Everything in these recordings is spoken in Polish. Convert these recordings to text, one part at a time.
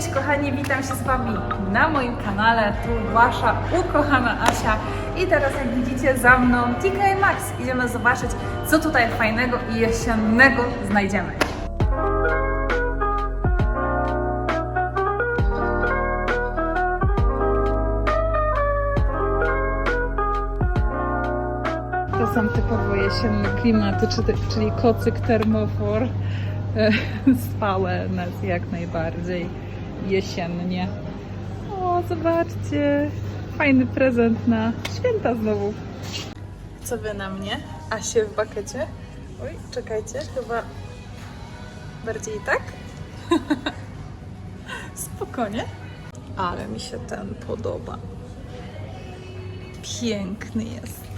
Cześć kochani, witam się z Wami na moim kanale. Tu Wasza ukochana Asia. I teraz jak widzicie za mną TK Maxx. Idziemy zobaczyć, co tutaj fajnego i jesiennego znajdziemy. To są typowo jesienne klimaty, czyli, czyli kocyk termofor. E, Spałe nas jak najbardziej jesiennie. O, zobaczcie. Fajny prezent na święta znowu. Co wy na mnie? Asie w bakecie? Oj, czekajcie, chyba bardziej tak? Spokojnie. Ale mi się ten podoba. Piękny jest.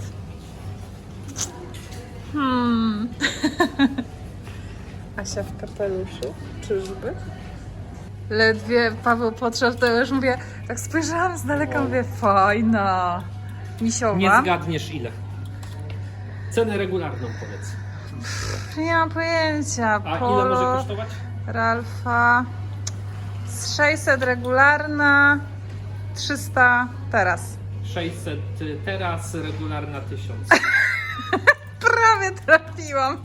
Hmm. Asia w kapeluszu, czyżby? Ledwie Paweł podszedł, to już mówię, tak spojrzałam z daleka, Wow. mówię, fajna, misiowa. Nie zgadniesz ile. Cenę regularną powiedz. Nie mam pojęcia. A ile Polo, może kosztować? Ralfa, z 600 regularna, 300 teraz. 600 teraz, regularna 1000. Prawie trafiłam.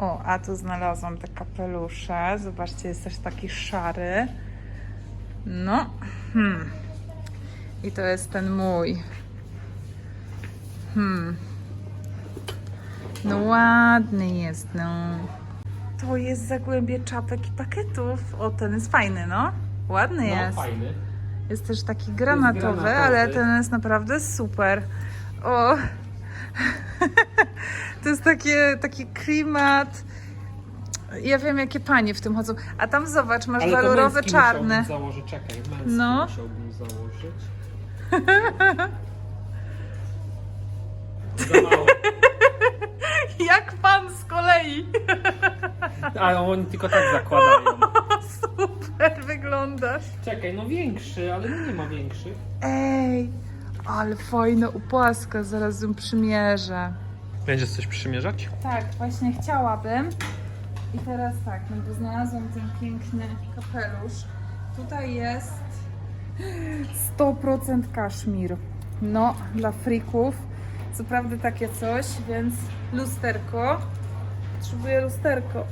o, a tu znalazłam te kapelusze. Zobaczcie, jest też taki szary. No. Hmm. I to jest ten mój. Hmm. No ładny jest, no. To jest zagłębie czapek i paketów. O, ten jest fajny, no. Ładny No jest. fajny. Jest też taki granatowy, granatowy. ale ten jest naprawdę super. O! to jest takie, taki klimat. Ja wiem, jakie panie w tym chodzą. A tam zobacz, masz Ale to walurowy męski czarny. musiałbym założyć, czekaj, męski No. musiałbym założyć. Za mało. Jak pan z kolei. A oni tylko tak zakładają. super wyglądasz. Czekaj, no większy, ale nie ma większych. Ej, ale fajna upaska, zaraz ją przymierzę. Będziesz coś przymierzać? Tak, właśnie chciałabym. I teraz tak, no bo znalazłam ten piękny kapelusz. Tutaj jest 100% kaszmir. No, dla frików. Co prawda takie coś, więc lusterko. Potrzebuję lusterko.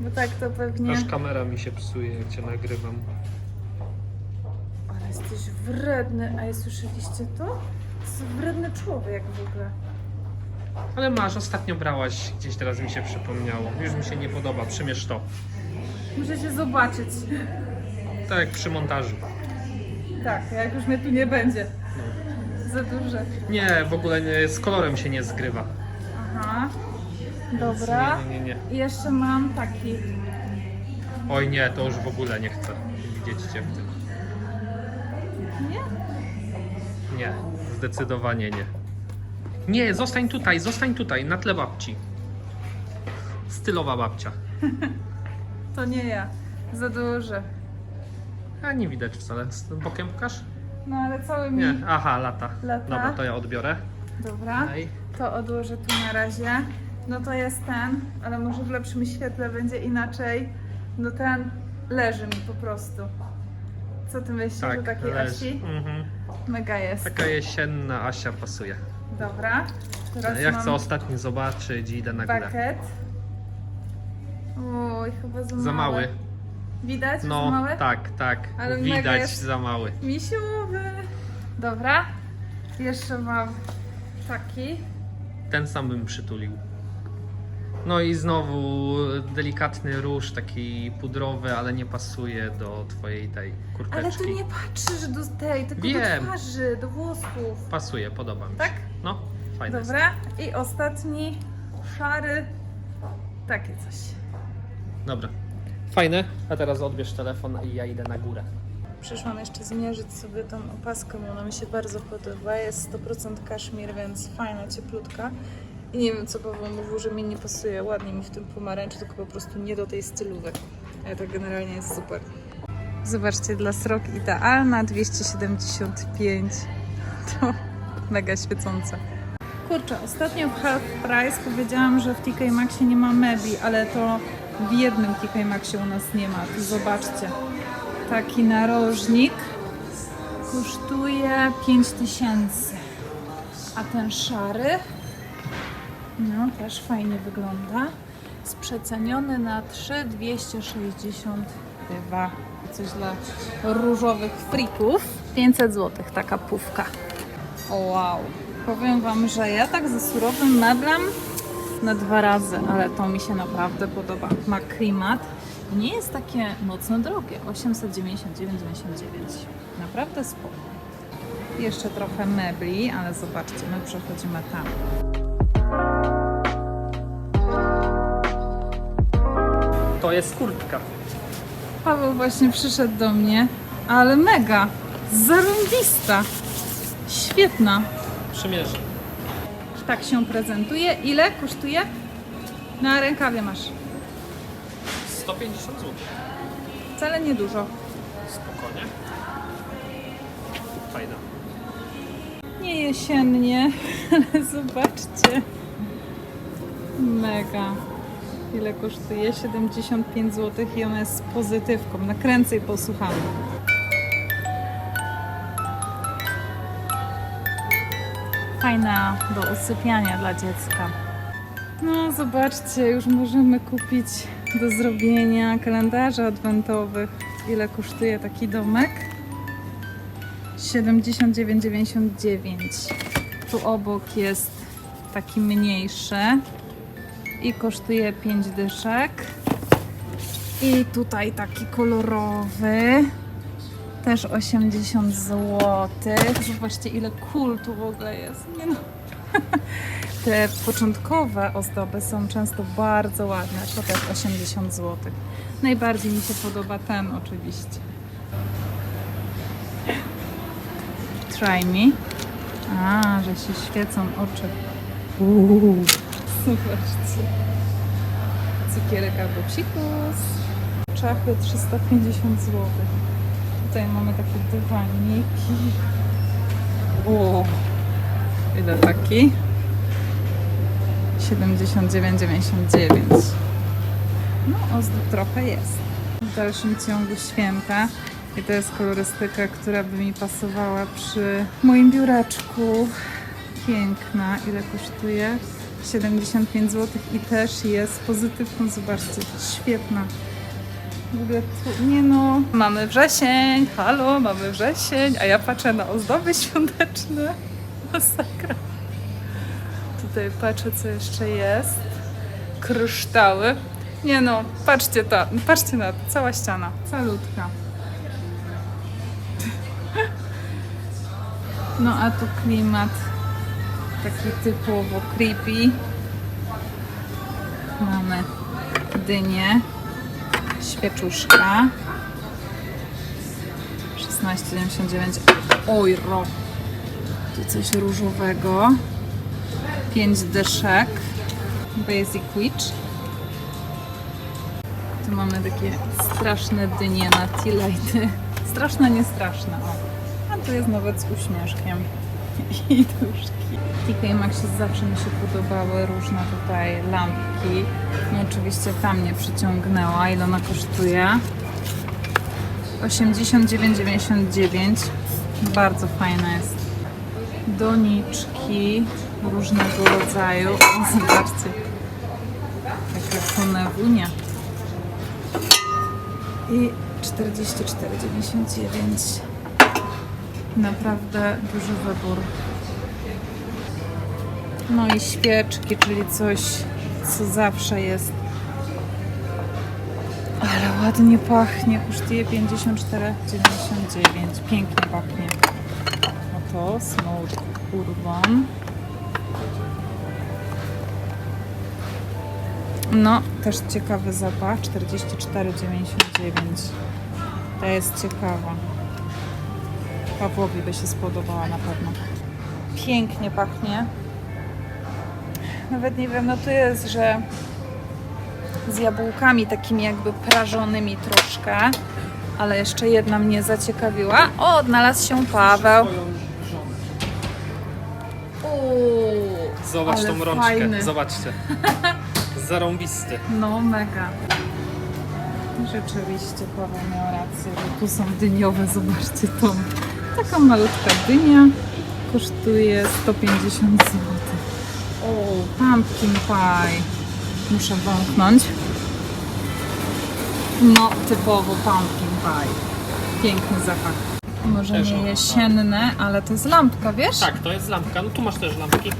Bo tak to pewnie... Aż kamera mi się psuje, jak cię nagrywam. Ale jesteś wredny. A jest słyszeliście to? To jest wredny człowiek w ogóle. Ale masz, ostatnio brałaś, gdzieś teraz mi się przypomniało. Już mi się nie podoba, przymierz to. Możecie zobaczyć. Tak jak przy montażu. Tak, jak już mnie tu nie będzie. Za duże. Nie, w ogóle nie, z kolorem się nie zgrywa. Aha. Dobra. Nie, nie, nie, nie. I jeszcze mam taki. Oj nie, to już w ogóle nie chcę widzieć cię w tym. Nie? Nie, zdecydowanie nie. Nie, zostań tutaj, zostań tutaj, na tle babci. Stylowa babcia. To nie ja. Za duże. A nie widać wcale. Z tym bokiem pokaż? No ale cały mi. Nie, aha, lata. Lata. Dobra, to ja odbiorę. Dobra. Daj. To odłożę tu na razie. No to jest ten, ale może w lepszym świetle będzie inaczej. No ten leży mi po prostu. Co ty myślisz o Tak, takiej leży. Asi? Mhm. Mega jest. Taka jesienna Asia pasuje. Dobra. Teraz Ja mam chcę ostatni zobaczyć i idę na górę. pakiet. Oj, chyba za, Za małe. mały. Widać? za No, małe? tak, tak. Ale mega Widać jest- za mały. Misiowy. Dobra. Jeszcze mam taki. Ten sam bym przytulił. No i znowu delikatny róż, taki pudrowy, ale nie pasuje do twojej tej Ale kurteczki. tu nie patrzysz do tej, tylko Wiem. do twarzy, do włosów. Pasuje, podoba mi się. Tak? No, fajne jest. Dobra. I ostatni, szary. Takie coś. Dobra. Fajne, a teraz odbierz telefon i ja idę na górę. Przyszłam jeszcze zmierzyć sobie tą opaskę, bo ona mi się bardzo podoba. Jest 100% kaszmir, więc fajna, cieplutka. Nie wiem, co Paweł mówił, że mi nie pasuje ładnie mi w tym pomarańczu, tylko po prostu nie do tej stylówek. Ale to generalnie jest super. Zobaczcie, dla srok idealna, 275. To mega świecące. Kurczę, ostatnio w Half Price powiedziałam, że w TK Maxie nie ma mebli, ale to w jednym TK Maxie u nas nie ma. Tu zobaczcie. Taki narożnik kosztuje 5000. A ten szary, no też fajnie wygląda. Jest przeceniony na 3262. Coś dla różowych frików. 500 zł taka pówka. Wow. Powiem Wam, że ja tak ze surowym meblem na dwa razy, ale to mi się naprawdę podoba. Ma klimat. Nie jest takie mocno drogie. 899,99. Naprawdę spoko. Jeszcze trochę mebli, ale zobaczcie, my przechodzimy tam. To jest kurtka. Paweł właśnie przyszedł do mnie, ale mega, zarąbista, świetna. Przymierzę. Tak się prezentuje. Ile kosztuje? Na rękawie masz. 150 zł. Wcale niedużo. Spokojnie. Fajna. Nie jesiennie, ale zobaczcie. Mega. Ile kosztuje? 75 zł i ona jest z pozytywką. Nakręcę i posłuchamy. Fajna do usypiania dla dziecka. No, zobaczcie, już możemy kupić do zrobienia kalendarze adwentowych. Ile kosztuje taki domek? 79,99. Tu obok jest taki mniejszy i kosztuje 5 dyszek. I tutaj taki kolorowy, też 80 zł. Zobaczcie ile kul tu w ogóle jest. Nie no. Te początkowe ozdoby są często bardzo ładne, to też 80 zł. Najbardziej mi się podoba ten oczywiście. Try me. A, że się świecą oczy. Uuu. Zobaczcie. Cukierek albo psikus. Czachy 350 zł. Tutaj mamy takie dywaniki. O, ile taki? 79,99. No, ozdób trochę jest. W dalszym ciągu święta. I to jest kolorystyka, która by mi pasowała przy moim biureczku. Piękna. Ile kosztuje? 75 zł i też jest pozytywną. Zobaczcie, świetna. W ogóle tu, nie no. Mamy wrzesień, halo, mamy wrzesień, a ja patrzę na ozdoby świąteczne. Masakra. Tutaj patrzę, co jeszcze jest. Kryształy. Nie no, patrzcie to, patrzcie na to, cała ściana, calutka. No a tu klimat taki typowo creepy. Mamy dynię, świeczuszka. 16,99. Oj, ro. Tu coś różowego. 5 dyszek. Basic Witch. Tu mamy takie straszne dynie na tea lighty. Straszne, nie straszne. O. A tu jest nawet z uśmieszkiem. I duszki. TK Maxie zawsze mi się podobały różne tutaj lampki. No oczywiście tam mnie przyciągnęła. Ile ona kosztuje? 89,99. Bardzo fajna jest. Doniczki różnego rodzaju. O, zobaczcie. Taka konewunia. I 44,99. Naprawdę duży wybór. No i świeczki, czyli coś, co zawsze jest. Ale ładnie pachnie. Kosztuje 54,99. Pięknie pachnie. Oto Smoke Urban. No, też ciekawy zapach. 44,99. To jest ciekawa. Pawłowi by się spodobała na pewno. Pięknie pachnie. Nawet nie wiem, no to jest, że z jabłkami takimi jakby prażonymi troszkę. Ale jeszcze jedna mnie zaciekawiła. O, odnalazł się Paweł. Uuu, Zobacz Ale tą rączkę, fajny. zobaczcie. Zarąbisty. No mega. Rzeczywiście Paweł miał rację, bo tu są dyniowe, zobaczcie tą. Taka malutka dynia kosztuje 150 zł. O, pumpkin pie. Muszę wąchnąć. No, typowo pumpkin pie. Piękny zapach. Może Też nie jesienne, ale to jest lampka, wiesz? Tak, to jest lampka. No tu masz też lampki.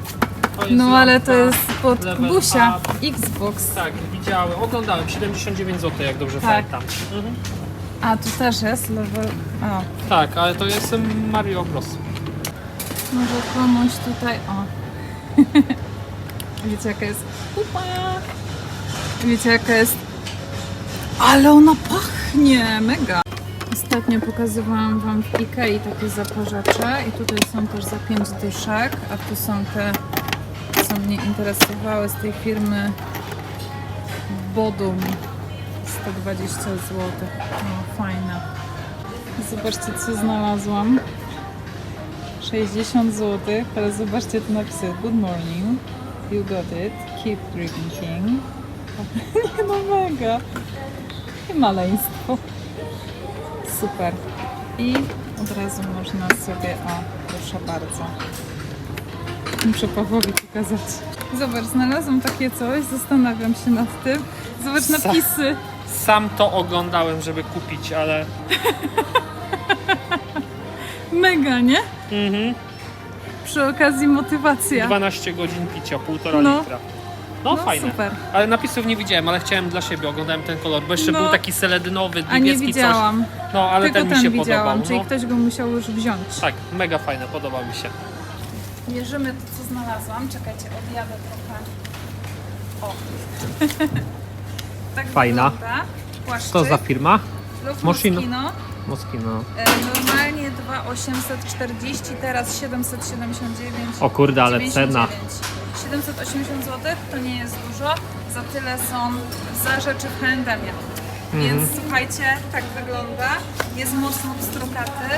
To jest No ale to lampka. jest pod level Busia up. Xbox. Tak, widziałem, oglądałem. 79 zł, jak dobrze Tak. pamiętam. Mhm. A tu też jest level. A, Tak, ale to jest Mario Bros. Może komuś tutaj. O. Wiecie jaka jest pupa? Wiecie jaka jest. Ale ona pachnie! Mega! Ostatnio pokazywałam Wam w Ikei takie zaparzacze i tutaj są też za 5 dyszek, a tu są te, co mnie interesowały z tej firmy Bodum. 120 zł. No, fajne. Zobaczcie, co znalazłam. 60 zł, ale zobaczcie tu napisy Good morning, you got it, keep drinking. Nie no mega. I maleństwo. Super. I od razu można sobie, o proszę bardzo. Muszę Pawłowi pokazać. Zobacz, znalazłam takie coś, zastanawiam się nad tym. Zobacz Sa- napisy. Sam to oglądałem, żeby kupić, ale... Mega, nie? Mhm. Przy okazji motywacja. 12 godzin picia, półtora No. litra. No, No, fajne. super. Ale napisów nie widziałem, ale chciałem dla siebie, oglądałem ten kolor, bo jeszcze No. był taki seledynowy, A nie niebieski widziałam. coś. No, ale Tylko ten mi ten się widziałam, podobał. czyli No. ktoś go musiał już wziąć. Tak, mega fajne, podoba mi się. Mierzymy to, co znalazłam. Czekajcie, odjadę trochę. O. tak Fajna. wygląda. Płaszczyk. Co za firma? Lub Moschino. E, Normalnie 2,840, teraz 779. O kurde, ale 99. cena. 780 zł to nie jest dużo, za tyle są za rzeczy w H&M. Więc Mhm. słuchajcie, tak wygląda. Jest mocno pstrukaty,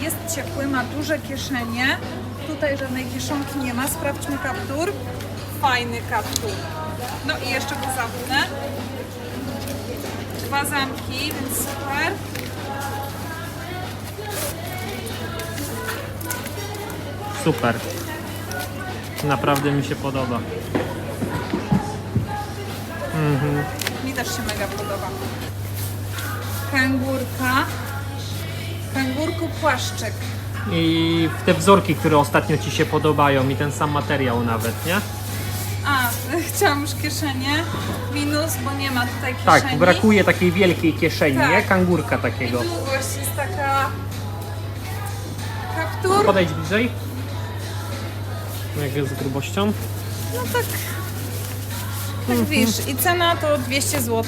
jest ciepły, ma duże kieszenie. Tutaj żadnej kieszonki nie ma. Sprawdźmy kaptur. Fajny kaptur. No i jeszcze go zamknę. Dwa zamki, więc super. Super. Naprawdę mi się podoba. Mhm. Mi też się mega podoba. Kangurka. Kangurku płaszczyk. I te wzorki, które ostatnio Ci się podobają i ten sam materiał nawet, nie? A, chciałam już kieszenie. Minus, bo nie ma tutaj kieszeni. Tak, brakuje takiej wielkiej kieszeni, Tak. nie? Kangurka I takiego. długość jest taka... Kaptur. Podejdź bliżej. Jak jest z grubością? No tak... Tak wiesz, i cena to 200 zł.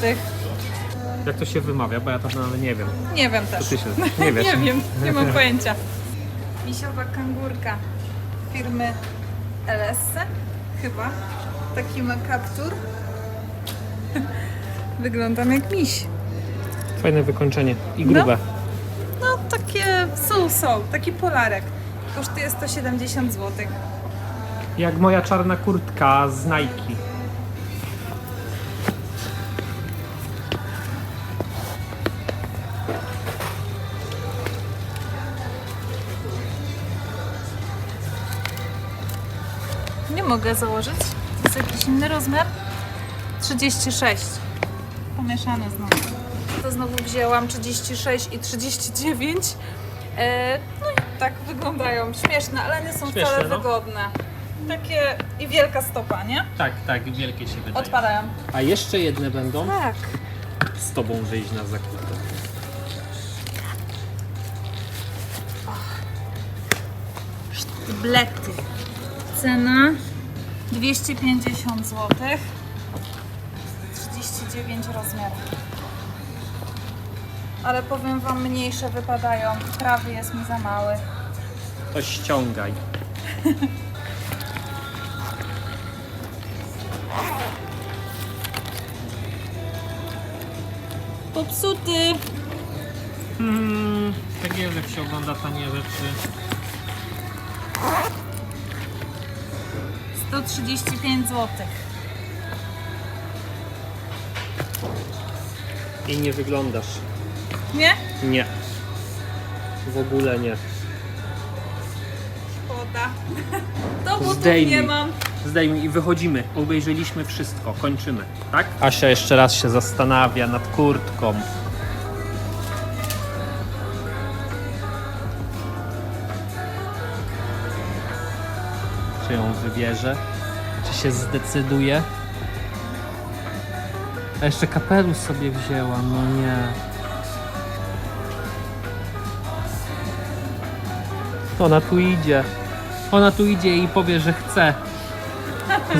Jak to się wymawia, bo ja to nawet nie wiem. Nie wiem To też. ty się nie wiesz. nie wiem, nie mam pojęcia. Misiowa kangurka firmy LS, chyba. Taki ma kaptur. Wyglądam jak miś. Fajne wykończenie i No. grube. No takie są, są. Taki polarek. Kosztuje 170 zł. Jak moja czarna kurtka z Nike. Nie mogę założyć. To jest jakiś inny rozmiar. 36. Pomieszane znowu. To znowu wzięłam 36 i 39. E, no i tak wyglądają. Śmieszne, ale nie są Śmieszne, wcale no. wygodne. Takie i wielka stopa, nie? Tak, tak, wielkie się wydaje. Odpadają. A jeszcze jedne będą Tak. z Tobą wyjść na zakupy. Blety. Cena 250 zł. 39 rozmiarów. Ale powiem Wam, mniejsze wypadają. Prawy jest mi za mały. To ściągaj. Popsuty. Hmm, tak jest, jak się ogląda tanie rzeczy. 35 zł. I nie wyglądasz. Nie? Nie. W ogóle nie. Szkoda. To butów Zdejmij. nie mam. Zdejmij i wychodzimy. Obejrzeliśmy wszystko. Kończymy. Tak? Asia jeszcze raz się zastanawia nad kurtką. Czy ją wybierze? Czy się zdecyduje? A jeszcze kapelusz sobie wzięła, no nie. Ona tu idzie. Ona tu idzie i powie, że chce.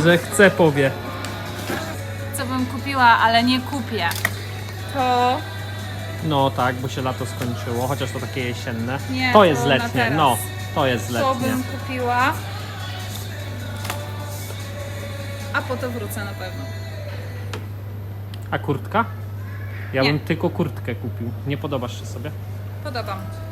Że chce, powie. Co bym kupiła, ale nie kupię. To No tak, bo się lato skończyło, chociaż to takie jesienne. Nie, to jest to na letnie, teraz. no. To jest to letnie. bym kupiła. A po to wrócę na pewno. A kurtka? Ja Nie. bym tylko kurtkę kupił. Nie podobasz się sobie? Podoba mi się.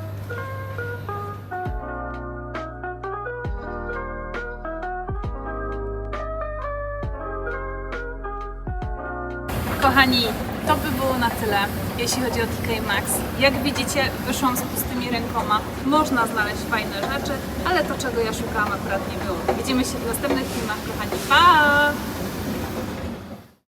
Kochani, to by było na tyle, jeśli chodzi o TK Maxx. Jak widzicie, wyszłam z pustymi rękoma. Można znaleźć fajne rzeczy, ale to, czego ja szukałam, akurat nie było. Widzimy się w następnych filmach, kochani. Pa!